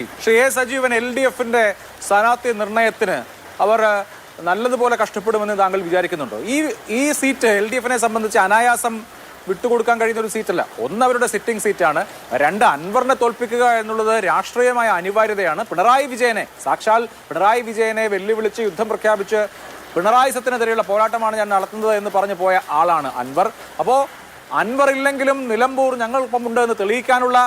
Shri A Sajeevan L D എഫിന്റെ സ്ഥാനാർത്ഥി നിർണയത്തിന് അവർ നല്ലതുപോലെ കഷ്ടപ്പെടുമെന്ന് താങ്കൾ വിചാരിക്കുന്നുണ്ടോ? ഈ ഈ സീറ്റ് എൽ ഡി എഫിനെ സംബന്ധിച്ച് അനായാസം വിട്ടുകൊടുക്കാൻ കഴിയുന്ന ഒരു സീറ്റല്ല. ഒന്ന് അവരുടെ സിറ്റിംഗ് സീറ്റാണ്. രണ്ട് അൻവറിനെ തോൽപ്പിക്കുക എന്നുള്ളത് രാഷ്ട്രീയമായ അനിവാര്യതയാണ്. പിണറായി വിജയനെ സാക്ഷാൽ പിണറായി വിജയനെ വെല്ലുവിളിച്ച് യുദ്ധം പ്രഖ്യാപിച്ച് പിണറായി സത്തിനെതിരെയുള്ള പോരാട്ടമാണ് ഞാൻ നടത്തുന്നത് എന്ന് പറഞ്ഞു പോയ ആളാണ് അൻവർ. അപ്പോൾ അൻവർ ഇല്ലെങ്കിലും നിലമ്പൂർ ഞങ്ങൾക്കൊപ്പം ഉണ്ട് എന്ന് തെളിയിക്കാനുള്ള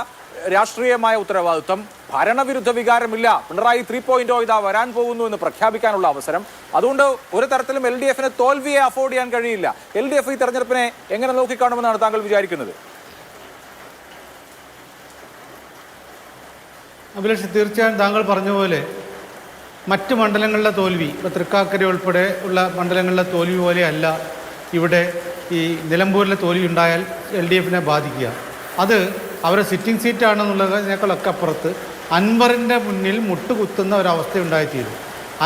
രാഷ്ട്രീയമായ ഉത്തരവാദിത്വം. ഭരണവിരുദ്ധ വികാരമില്ല. പിണറായി ത്രീ പോയിന്റ് ഇതാ വരാൻ പോകുന്നു എന്ന് പ്രഖ്യാപിക്കാനുള്ള അവസരം. അതുകൊണ്ട് ഒരു തരത്തിലും എൽ ഡി എഫിന് തോൽവിയെ അഫോർഡ് ചെയ്യാൻ കഴിയില്ല. എൽ ഡി എഫ് ഈ തെരഞ്ഞെടുപ്പിനെ എങ്ങനെ നോക്കിക്കാണുമെന്നാണ് താങ്കൾ വിചാരിക്കുന്നത്? അഭിലാഷ് തീർച്ചയായും താങ്കൾ പറഞ്ഞ പോലെ മറ്റ് മണ്ഡലങ്ങളിലെ തോൽവി ഇപ്പോൾ തൃക്കാക്കര ഉൾപ്പെടെ ഉള്ള മണ്ഡലങ്ങളിലെ തോൽവി പോലെയല്ല ഇവിടെ ഈ നിലമ്പൂരിലെ തോൽവി ഉണ്ടായാൽ എൽ ഡി എഫിനെ ബാധിക്കുക. അത് അവരെ സിറ്റിംഗ് സീറ്റാണെന്നുള്ളതിനേക്കാളൊക്കെ അപ്പുറത്ത് അൻവറിന്റെ മുന്നിൽ മുട്ടുകുത്തുന്ന ഒരവസ്ഥ ഉണ്ടായിത്തീരും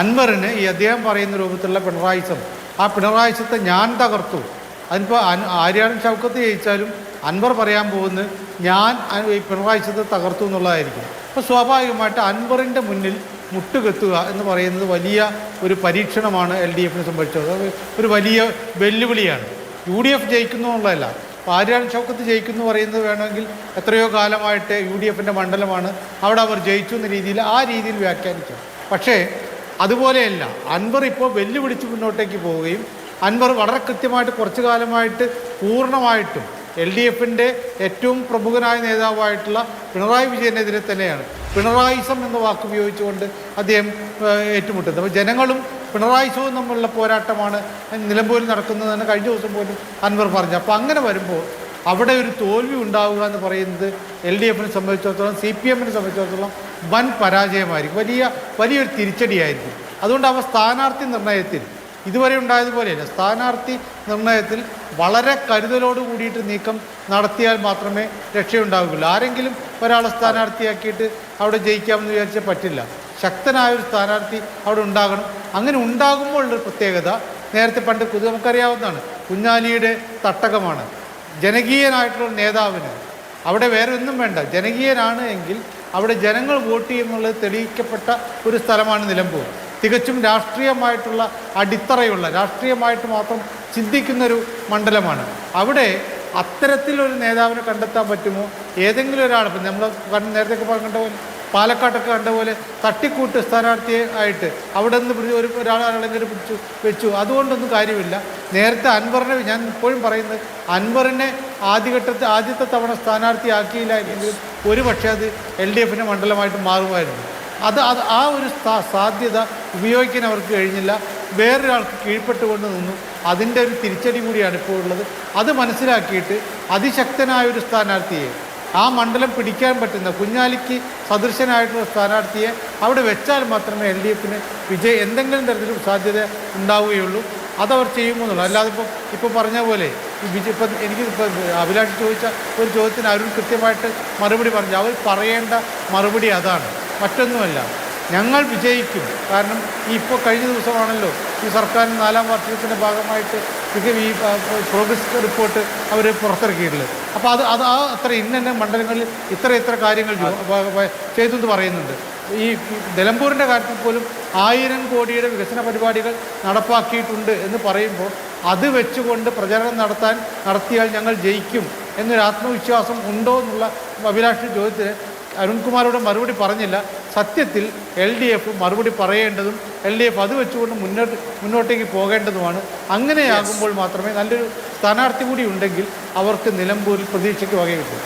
അൻവറിന് ഈ അദ്ദേഹം പറയുന്ന രൂപത്തിലുള്ള പിണറായിസം ആ പിണറായിസത്തെ ഞാൻ തകർത്തു. അതിനിപ്പോൾ ആര്യാടൻ ചൗക്കത്ത് ജയിച്ചാലും അൻവർ പറയാൻ പോകുന്നത് ഞാൻ ഈ പിണറായിസത്തെ തകർത്തു എന്നുള്ളതായിരിക്കും. അപ്പോൾ സ്വാഭാവികമായിട്ട് അൻവറിന്റെ മുന്നിൽ മുട്ടുകെത്തുക എന്ന് പറയുന്നത് വലിയ ഒരു പരീക്ഷണമാണ് എൽ ഡി എഫിനെ സംബന്ധിച്ചത് ഒരു വലിയ വെല്ലുവിളിയാണ്. യു ഡി എഫ് ജയിക്കുന്നു എന്നുള്ളതല്ല അപ്പോൾ ആര്യാടൻ ഷൗക്കത്ത് ജയിക്കുന്നു പറയുന്നത് വേണമെങ്കിൽ എത്രയോ കാലമായിട്ട് യു ഡി എഫിന്റെ മണ്ഡലമാണ്. അവിടെ അവർ ജയിച്ചു എന്ന രീതിയിൽ ആ രീതിയിൽ വ്യാഖ്യാനിക്കാം. പക്ഷേ അതുപോലെയല്ല അൻവർ ഇപ്പോൾ വെല്ലുവിളിച്ച് മുന്നോട്ടേക്ക് പോവുകയും അൻവർ വളരെ കൃത്യമായിട്ട് കുറച്ചു കാലമായിട്ട് പൂർണമായിട്ടും എൽ ഡി എഫിന്റെ ഏറ്റവും പ്രമുഖനായ നേതാവായിട്ടുള്ള പിണറായി വിജയനെതിരെ തന്നെയാണ്. പിണറായിസം എന്ന വാക്ക് ഉപയോഗിച്ചുകൊണ്ട് അദ്ദേഹം ഏറ്റുമുട്ടുന്നത്. അപ്പോൾ ജനങ്ങളും പിണറായിസവും തമ്മിലുള്ള പോരാട്ടമാണ് നിലമ്പൂരിൽ നടക്കുന്നതെന്ന് കഴിഞ്ഞ ദിവസം പോലും അൻവർ പറഞ്ഞു. അപ്പോൾ അങ്ങനെ വരുമ്പോൾ അവിടെ ഒരു തോൽവി ഉണ്ടാവുക എന്ന് പറയുന്നത് എൽ ഡി എഫിനെ സംബന്ധിച്ചിടത്തോളം സി പി എമ്മിനെ സംബന്ധിച്ചിടത്തോളം വൻ പരാജയമായിരിക്കും. വലിയ വലിയൊരു തിരിച്ചടിയായിരിക്കും. അതുകൊണ്ട് അവ സ്ഥാനാർത്ഥി നിർണയത്തിൽ ഇതുവരെ ഉണ്ടായതുപോലെയല്ല സ്ഥാനാർത്ഥി നിർണയത്തിൽ വളരെ കരുതലോട് കൂടിയിട്ട് നീക്കം നടത്തിയാൽ മാത്രമേ രക്ഷയുണ്ടാവുകയുള്ളൂ. ആരെങ്കിലും ഒരാളെ സ്ഥാനാർത്ഥിയാക്കിയിട്ട് അവിടെ ജയിക്കാമെന്ന് വിചാരിച്ചാൽ പറ്റില്ല. ശക്തനായ ഒരു സ്ഥാനാർത്ഥി അവിടെ ഉണ്ടാകണം. അങ്ങനെ ഉണ്ടാകുമ്പോൾ ഉള്ളൊരു പ്രത്യേകത നേരത്തെ പണ്ട് നമുക്കറിയാവുന്നതാണ്. കുഞ്ഞാലിയുടെ തട്ടകമാണ്. ജനകീയനായിട്ടുള്ള നേതാവിന് അവിടെ വേറെ ഒന്നും വേണ്ട. ജനകീയനാണ് എങ്കിൽ അവിടെ ജനങ്ങൾ വോട്ട് ചെയ്യുന്നുള്ളത് തെളിയിക്കപ്പെട്ട ഒരു സ്ഥലമാണ് നിലമ്പൂർ. തികച്ചും രാഷ്ട്രീയമായിട്ടുള്ള അടിത്തറയുള്ള രാഷ്ട്രീയമായിട്ട് മാത്രം ചിന്തിക്കുന്നൊരു മണ്ഡലമാണ്. അവിടെ അത്തരത്തിലൊരു നേതാവിനെ കണ്ടെത്താൻ പറ്റുമോ? ഏതെങ്കിലും ഒരാൾ ഇപ്പം നമ്മൾ നേരത്തെ പറഞ്ഞ പോലെ പാലക്കാട്ടൊക്കെ കണ്ട പോലെ തട്ടിക്കൂട്ട് സ്ഥാനാർത്ഥിയെ ആയിട്ട് അവിടെ നിന്ന് ഒരു ഒരാളെ പിടിച്ചു വെച്ചു. അതുകൊണ്ടൊന്നും കാര്യമില്ല. നേരത്തെ അൻവറിനെ ഞാൻ ഇപ്പോഴും പറയുന്നത് അൻവറിനെ ആദ്യഘട്ടത്തിൽ ആദ്യത്തെ തവണ സ്ഥാനാർത്ഥിയാക്കിയില്ല എങ്കിലും ഒരു പക്ഷേ അത് എൽ ഡി എഫിന്റെ മണ്ഡലമായിട്ട് മാറുമായിരുന്നു. അത് അത് ആ ഒരു സാധ്യത ഉപയോഗിക്കാൻ അവർക്ക് കഴിഞ്ഞില്ല. വേറൊരാൾക്ക് കീഴ്പ്പെട്ടുകൊണ്ട് നിന്നു. അതിന്റെ ഒരു തിരിച്ചടി കൂടിയാണ് ഇപ്പോൾ ഉള്ളത്. അത് മനസ്സിലാക്കിയിട്ട് അതിശക്തനായ ഒരു സ്ഥാനാർത്ഥിയെ ആ മണ്ഡലം പിടിക്കാൻ പറ്റുന്ന കുഞ്ഞാലിക്ക് സദൃശനായിട്ടുള്ള സ്ഥാനാർത്ഥിയെ അവിടെ വെച്ചാൽ മാത്രമേ എൽ ഡി എഫിന് വിജയ എന്തെങ്കിലും തരത്തിലും സാധ്യത ഉണ്ടാവുകയുള്ളൂ. അതവർ ചെയ്യുമെന്നുള്ളൂ അല്ലാതെ ഇപ്പോൾ ഇപ്പോൾ പറഞ്ഞ പോലെ വിജയ് ഇപ്പം എനിക്ക് ഇപ്പം അഭിലാഷ് ചോദിച്ച ഒരു ചോദ്യത്തിന് അരുൺ കൃത്യമായിട്ട് മറുപടി പറഞ്ഞു. അവർ പറയേണ്ട മറുപടി അതാണ്. മറ്റൊന്നുമല്ല ഞങ്ങൾ വിജയിക്കും. കാരണം ഇപ്പോൾ കഴിഞ്ഞ ദിവസമാണല്ലോ ഈ സർക്കാരിന് നാലാം വാർഷികത്തിന്റെ ഭാഗമായിട്ട് ഈ പ്രോഗ്രസ് റിപ്പോർട്ട് അവർ പുറത്തിറക്കിയിട്ടുള്ളത് അപ്പോൾ അത് അത് ആ അത്ര ഇന്ന മണ്ഡലങ്ങളിൽ ഇത്ര ഇത്ര കാര്യങ്ങൾ ചെയ്തു എന്ന് പറയുന്നുണ്ട്. ഈ നിലമ്പൂരിന്റെ കാര്യത്തിൽ പോലും ആയിരം കോടിയുടെ വികസന പരിപാടികൾ നടപ്പാക്കിയിട്ടുണ്ട് എന്ന് പറയുമ്പോൾ അത് വെച്ചുകൊണ്ട് പ്രചരണം നടത്താൻ നടത്തിയാൽ ഞങ്ങൾ ജയിക്കും എന്നൊരു ആത്മവിശ്വാസം ഉണ്ടോ എന്നുള്ള അഭിലാഷ് ചോദ്യത്തിന് അരുൺകുമാരോട് മറുപടി പറഞ്ഞില്ല. സത്യത്തിൽ എൽ ഡി എഫ് മറുപടി പറയേണ്ടതും എൽ ഡി എഫ് അത് വെച്ചുകൊണ്ട് മുന്നോട്ട് മുന്നോട്ടേക്ക് പോകേണ്ടതുമാണ്. അങ്ങനെയാകുമ്പോൾ മാത്രമേ നല്ലൊരു സ്ഥാനാർത്ഥി കൂടി ഉണ്ടെങ്കിൽ അവർക്ക് നിലമ്പൂരിൽ പ്രതീക്ഷയ്ക്ക് വകയിട്ടു